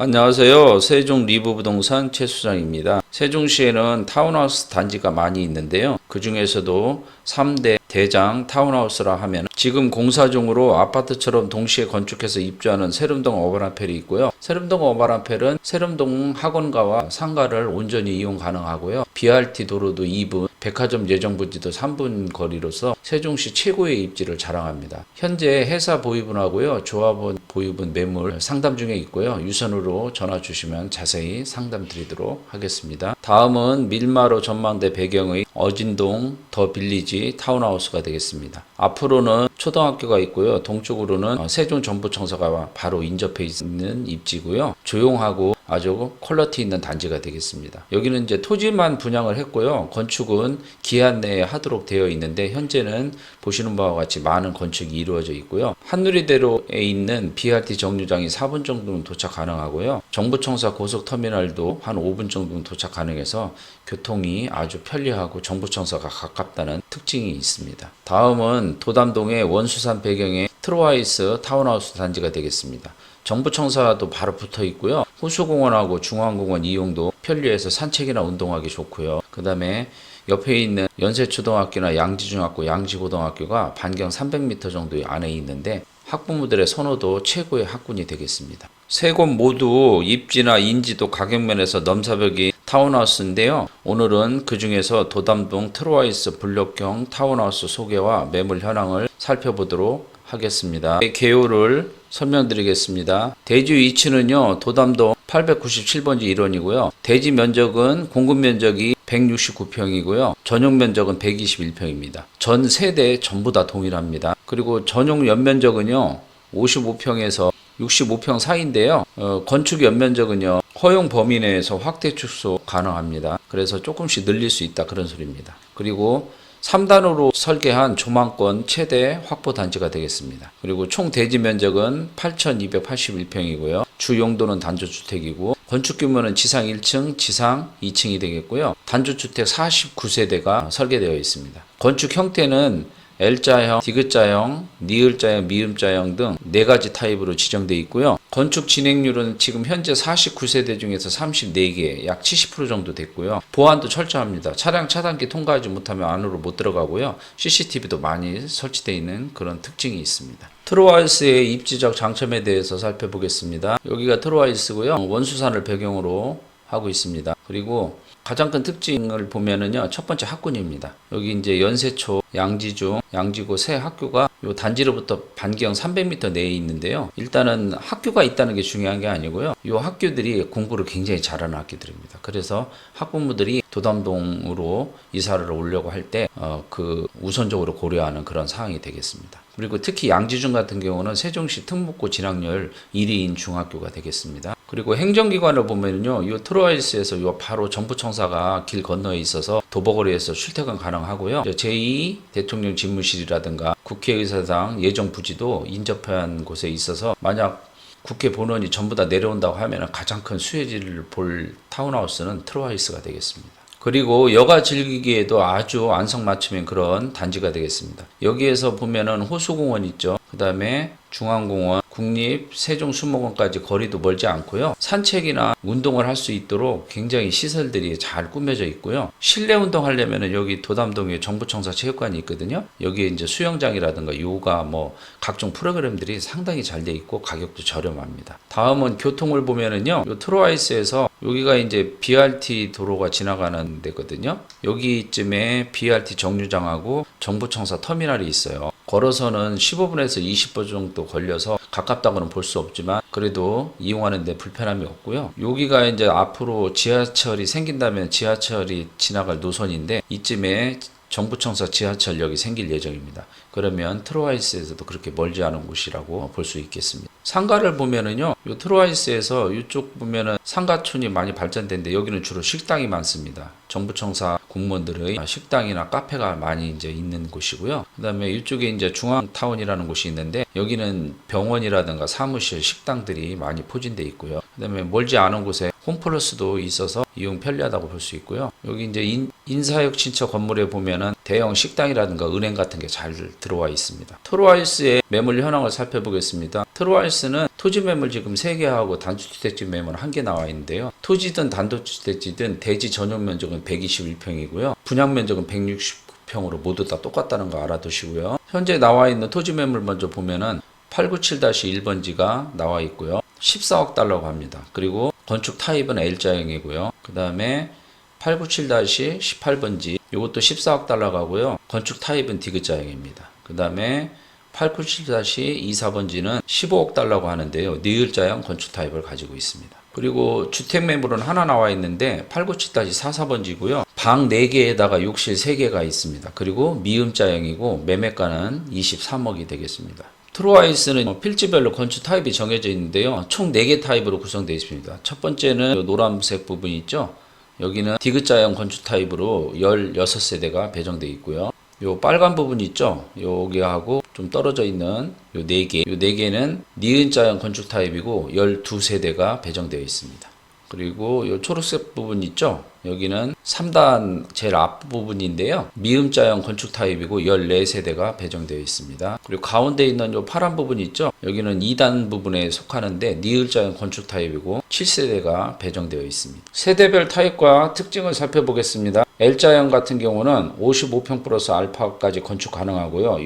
안녕하세요. 세종 리브부동산 최수장입니다. 세종시에는 타운하우스 단지가 많이 있는데요. 그 중에서도 3대 대장 타운하우스라 하면 지금 공사 중으로 아파트처럼 동시에 건축해서 입주하는 세름동 어바란펠이 있고요. 세름동 어바란펠은 세름동 학원가와 상가를 온전히 이용 가능하고요. BRT 도로도 2분, 백화점 예정 부지도 3분 거리로서 세종시 최고의 입지를 자랑합니다. 현재 회사 보유분하고요. 조합원 보유분 매물 상담 중에 있고요. 유선으로 전화 주시면 자세히 상담 드리도록 하겠습니다. 다음은 밀마로 전망대 배경의 어진동 더 빌리지 타운하우스가 되겠습니다. 앞으로는 초등학교가 있고요. 동쪽으로는 어, 세종 정부청사가 바로 인접해 있는 입지고요. 조용하고 아주 퀄러티 있는 단지가 되겠습니다. 여기는 이제 토지만 분양을 했고요. 건축은 기한 내에 하도록 되어 있는데 현재는 보시는 바와 같이 많은 건축이 이루어져 있고요. 한누리대로에 있는 BRT 정류장이 4분 정도는 도착 가능하고요. 정부청사 고속터미널도 한 5분 정도는 도착 가능해서 교통이 아주 편리하고 정부청사가 가깝다는 특징이 있습니다. 다음은 도담동의 원수산 배경의 트로아이스 타운하우스 단지가 되겠습니다. 정부청사도 바로 붙어 있고요. 호수공원하고 중앙공원 이용도 편리해서 산책이나 운동하기 좋고요. 그 다음에 옆에 있는 연세초등학교나 양지중학교, 양지고등학교가 반경 300m 정도 안에 있는데 학부모들의 선호도 최고의 학군이 되겠습니다. 세 곳 모두 입지나 인지도 가격면에서 넘사벽이 타운하우스인데요. 오늘은 그 중에서 도담동 트로아이스 블록형 타운하우스 소개와 매물 현황을 살펴보도록 하겠습니다. 개요를 설명드리겠습니다. 대지 위치는요, 도담동 897번지 1원이고요. 대지 면적은 공급 면적이 169평이고요. 전용 면적은 121평입니다. 전 세대 전부 다 동일합니다. 그리고 전용 연면적은요, 55평에서 65평 사이인데요. 어, 건축 연면적은요, 허용 범위 내에서 확대 축소 가능합니다. 그래서 조금씩 늘릴 수 있다 그런 소리입니다. 그리고 3단으로 설계한 조망권 최대 확보 단지가 되겠습니다. 그리고 총 대지 면적은 8,281평이고요. 주 용도는 단조주택이고 건축 규모는 지상 1층, 지상 2층이 되겠고요. 단조주택 49세대가 설계되어 있습니다. 건축 형태는 L자형, 디귿자형, 니을자형, 미음자형 등 네 가지 타입으로 지정되어 있고요. 건축 진행률은 지금 현재 49세대 중에서 34개, 약 70% 정도 됐고요. 보안도 철저합니다. 차량 차단기 통과하지 못하면 안으로 못 들어가고요. CCTV도 많이 설치되어 있는 그런 특징이 있습니다. 트로와이스의 입지적 장점에 대해서 살펴보겠습니다. 여기가 트로와이스고요. 원수산을 배경으로 하고 있습니다. 그리고 가장 큰 특징을 보면은요, 첫 번째 학군입니다. 여기 이제 연세초, 양지중, 양지고 세 학교가 요 단지로부터 반경 300m 내에 있는데요. 일단은 학교가 있다는 게 중요한 게 아니고요. 요 학교들이 공부를 굉장히 잘하는 학교들입니다. 그래서 학부모들이 도담동으로 이사를 오려고 할 때, 어, 그 우선적으로 고려하는 그런 사항이 되겠습니다. 그리고 특히 양지중 같은 경우는 세종시 특목고 진학률 1위인 중학교가 되겠습니다. 그리고 행정기관을 보면요, 이 트로아이스에서 요 바로 정부청사가 길 건너에 있어서 도보거리에서 출퇴근 가능하고요. 제2 대통령 집무실이라든가 국회의사당 예정 부지도 인접한 곳에 있어서 만약 국회 본원이 전부 다 내려온다고 하면 가장 큰 수혜지를 볼 타운하우스는 트로아이스가 되겠습니다. 그리고 여가 즐기기에도 아주 안성맞춤인 그런 단지가 되겠습니다. 여기에서 보면은 호수공원 있죠. 그 다음에 중앙공원, 국립, 세종수목원까지 거리도 멀지 않고요. 산책이나 운동을 할 수 있도록 굉장히 시설들이 잘 꾸며져 있고요. 실내 운동하려면 여기 도담동에 정부청사 체육관이 있거든요. 여기에 이제 수영장이라든가 요가 뭐 각종 프로그램들이 상당히 잘 돼 있고 가격도 저렴합니다. 다음은 교통을 보면은요. 요 트로아이스에서 여기가 이제 BRT 도로가 지나가는 데거든요. 여기쯤에 BRT 정류장하고 정부청사 터미널이 있어요. 걸어서는 15분에서 20분 정도 걸려서 가깝다고는 볼 수 없지만 그래도 이용하는데 불편함이 없고요. 여기가 이제 앞으로 지하철이 생긴다면 지하철이 지나갈 노선인데 이쯤에 정부청사 지하철역이 생길 예정입니다. 그러면 트로아이스에서도 그렇게 멀지 않은 곳이라고 볼 수 있겠습니다. 상가를 보면은요, 요 트로아이스에서 이쪽 보면은 상가촌이 많이 발전된데 여기는 주로 식당이 많습니다. 정부청사 공무원들의 식당이나 카페가 많이 이제 있는 곳이고요. 그 다음에 이쪽에 이제 중앙타운이라는 곳이 있는데 여기는 병원이라든가 사무실, 식당들이 많이 포진돼 있고요. 그 다음에 멀지 않은 곳에 홈플러스도 있어서 이용 편리하다고 볼 수 있고요. 여기 이제 인, 인사역 신처 건물에 보면은 대형 식당이라든가 은행 같은 게 잘 들어와 있습니다. 트로아이스의 매물 현황을 살펴보겠습니다. 트로아이스는 토지 매물 지금 3개 하고 단주택지 매물 1개 나와 있는데요. 토지든 단독주택지든 대지 전용 면적은 121평이고요. 분양 면적은 169평으로 모두 다 똑같다는 거 알아두시고요. 현재 나와 있는 토지 매물 먼저 보면은 897-1번지가 나와 있고요. 14억 달러고 합니다. 그리고 건축 타입은 L자형이고요. 그 다음에 897-18번지 이것도 14억 달러 가고요. 건축 타입은 디귿자형입니다. 그 다음에 897-24번지는 15억 달러고 하는데요. 니을자형 건축 타입을 가지고 있습니다. 그리고 주택 매물은 하나 나와 있는데 897-44번지고요. 방 4개에다가 욕실 3개가 있습니다. 그리고 미음자형이고 매매가는 23억이 되겠습니다. 트로아이스는 필지별로 건축 타입이 정해져 있는데요. 총 4개 타입으로 구성되어 있습니다. 첫 번째는 노란색 부분이 있죠. 여기는 디귿자형 건축 타입으로 16세대가 배정되어 있고요. 요 빨간 부분 있죠? 여기하고 좀 떨어져 있는 요 4개. 요 4개는 니은자형 건축 타입이고 12세대가 배정되어 있습니다. 그리고 요 초록색 부분 있죠? 여기는 3단 제일 앞부분인데요. 미음자형 건축 타입이고 14세대가 배정되어 있습니다. 그리고 가운데 있는 요 파란 부분 있죠? 여기는 2단 부분에 속하는데 니을자형 건축 타입이고 7세대가 배정되어 있습니다. 세대별 타입과 특징을 살펴보겠습니다. L자형 같은 경우는 55평 플러스 알파까지 건축 가능하고요.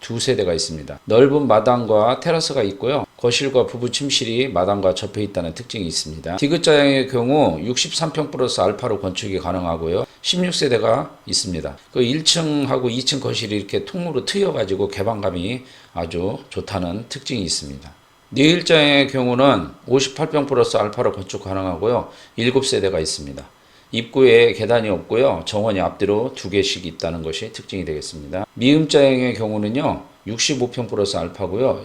12세대가 있습니다. 넓은 마당과 테라스가 있고요. 거실과 부부 침실이 마당과 접해 있다는 특징이 있습니다. 디귿자형의 경우 63평 플러스 알파로 건축이 가능하고요. 16세대가 있습니다. 그 1층하고 2층 거실이 이렇게 통로로 트여가지고 개방감이 아주 좋다는 특징이 있습니다. 니일자형의 경우는 58평 플러스 알파로 건축 가능하고요. 7세대가 있습니다. 입구에 계단이 없고요. 정원이 앞뒤로 두 개씩 있다는 것이 특징이 되겠습니다. 미음자형의 경우는요. 65평 플러스 알파고요.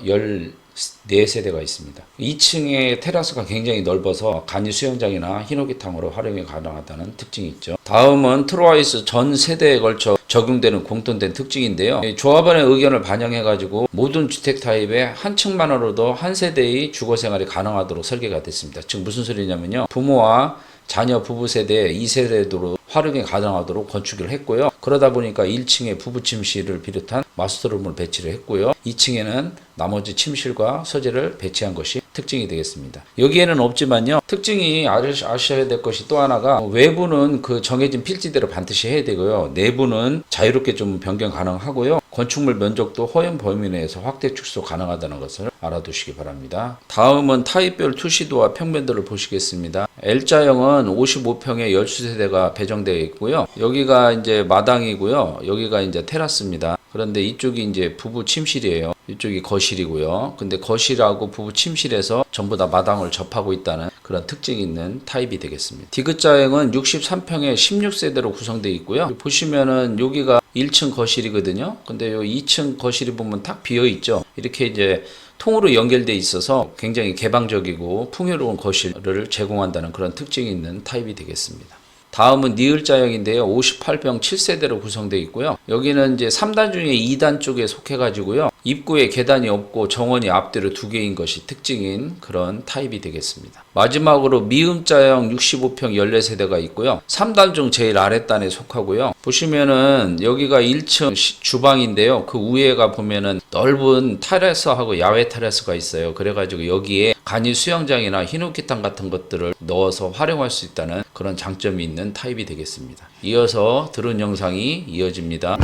14세대가 있습니다. 2층에 테라스가 굉장히 넓어서 간이 수영장이나 흰옥이탕으로 활용이 가능하다는 특징이 있죠. 다음은 트로아이스 전 세대에 걸쳐 적용되는 공통된 특징인데요. 이 조합원의 의견을 반영해가지고 모든 주택 타입의 한 층만으로도 한 세대의 주거 생활이 가능하도록 설계가 됐습니다. 즉 무슨 소리냐면요. 부모와 자녀 부부 세대 2세대로 활용이 가능하도록 건축을 했고요. 그러다 보니까 1층에 부부 침실을 비롯한 마스터룸을 배치를 했고요. 2층에는 나머지 침실과 서재를 배치한 것이 특징이 되겠습니다. 여기에는 없지만요. 특징이 아셔야 될 것이 또 하나가 외부는 그 정해진 필지대로 반드시 해야 되고요. 내부는 자유롭게 좀 변경 가능하고요. 건축물 면적도 허용 범위 내에서 확대 축소 가능하다는 것을 알아두시기 바랍니다. 다음은 타입별 투시도와 평면도를 보시겠습니다. L자형은 55평에 12세대가 배정되어 있고요. 여기가 이제 마당이고요. 여기가 이제 테라스입니다. 그런데 이쪽이 이제 부부 침실이에요. 이쪽이 거실이고요. 근데 거실하고 부부 침실에서 전부 다 마당을 접하고 있다는 그런 특징이 있는 타입이 되겠습니다. 디귿자형은 63평에 16세대로 구성되어 있고요. 보시면은 여기가 1층 거실이거든요. 근데 요 2층 거실이 보면 탁 비어 있죠. 이렇게 이제 통으로 연결돼 있어서 굉장히 개방적이고 풍요로운 거실을 제공한다는 그런 특징이 있는 타입이 되겠습니다. 다음은 니을자형인데요. 58평 7세대로 구성되어 있고요. 여기는 이제 3단 중에 2단 쪽에 속해 가지고요. 입구에 계단이 없고 정원이 앞뒤로 두 개인 것이 특징인 그런 타입이 되겠습니다. 마지막으로 미음자형 65평 14세대가 있고요. 3단 중 제일 아랫단에 속하고요. 보시면은 여기가 1층 시- 주방인데요. 그 위에가 보면은 넓은 테라스하고 야외 테라스가 있어요. 그래가지고 여기에 간이 수영장이나 흰옥기탕 같은 것들을 넣어서 활용할 수 있다는 그런 장점이 있는 타입이 되겠습니다. 이어서 들은 영상이 이어집니다.